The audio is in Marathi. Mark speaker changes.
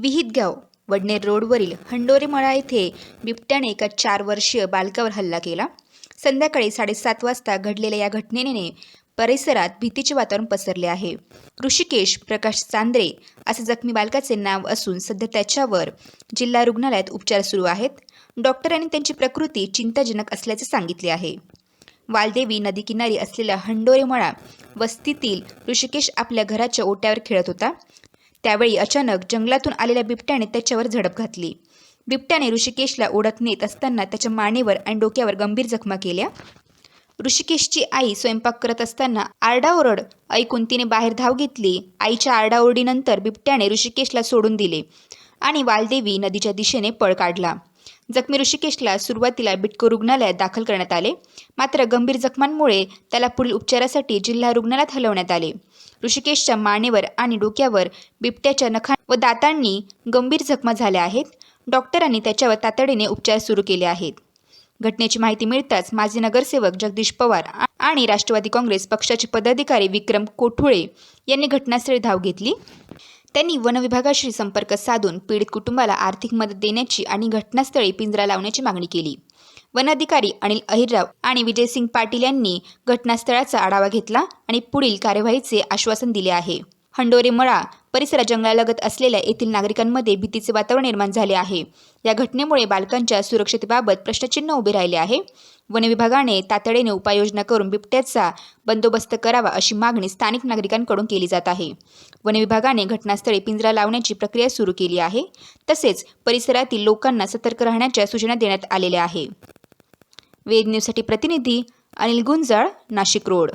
Speaker 1: विहितगाव वडनेर रोडवरील हंडोरेमळा येथे बिबट्याने एका चार वर्षीय बालकावर हल्ला केला. संध्याकाळी साडेसात वाजता घडलेल्या या घटनेने परिसरात भीतीचे वातावरण पसरले आहे. ऋषिकेश प्रकाश चांद्रे असे जखमी बालकाचे नाव असून सध्या त्याच्यावर जिल्हा रुग्णालयात उपचार सुरू आहेत. डॉक्टरांनी त्यांची प्रकृती चिंताजनक असल्याचे सांगितले आहे. वालदेवी नदीकिनारी असलेल्या हंडोरेमळा वस्तीतील ऋषिकेश आपल्या घराच्या ओट्यावर खेळत होता. त्यावेळी अचानक जंगलातून आलेल्या बिबट्याने त्याच्यावर झडप घातली. बिबट्याने ऋषिकेशला ओढत नेत असताना त्याच्या मानेवर आणि डोक्यावर गंभीर जखमा केल्या. ऋषिकेशची आई स्वयंपाक करत असताना आरडाओरड ऐकून तिने बाहेर धाव घेतली. आईच्या आरडाओरडीनंतर बिबट्याने ऋषिकेशला सोडून दिले आणि वालदेवी नदीच्या दिशेने पळ काढला. जखमी ऋषिकेशला सुरुवातीला बिटको रुग्णालयात दाखल करण्यात आले. मात्र गंभीर जखमांमुळे त्याला पुढील उपचारासाठी जिल्हा रुग्णालयात हलवण्यात आले. ऋषिकेशच्या मानेवर आणि डोक्यावर बिबट्याच्या नखा व दातांनी गंभीर जखमा झाल्या आहेत. डॉक्टरांनी त्याच्यावर तातडीने उपचार सुरू केले आहेत. घटनेची माहिती मिळताच माजी नगरसेवक जगदीश पवार आणि राष्ट्रवादी काँग्रेस पक्षाचे पदाधिकारी विक्रम कोठुळे यांनी घटनास्थळी धाव घेतली. त्यांनी वनविभागाशी संपर्क साधून पीडित कुटुंबाला आर्थिक मदत देण्याची आणि घटनास्थळी पिंजरा लावण्याची मागणी केली. वनाधिकारी अनिल अहिरराव आणि विजयसिंग पाटील यांनी घटनास्थळाचा आढावा घेतला आणि पुढील कार्यवाहीचे आश्वासन दिले आहे. हंडोरे मळा परिसरात जंगलालगत असलेल्या येथील नागरिकांमध्ये भीतीचे वातावरण निर्माण झाले आहे. या घटनेमुळे बालकांच्या सुरक्षतेबाबत प्रश्नचिन्ह उभे राहिले आहे. वनविभागाने तातडीने उपाययोजना करून बिबट्याचा बंदोबस्त करावा अशी मागणी स्थानिक नागरिकांकडून केली जात आहे. वनविभागाने घटनास्थळी पिंजरा लावण्याची प्रक्रिया सुरू केली आहे. तसेच परिसरातील लोकांना सतर्क राहण्याच्या सूचना देण्यात आलेल्या आहे. वेद न्यूजसाठी प्रतिनिधी अनिल गुंजाळ नाशिक रोड.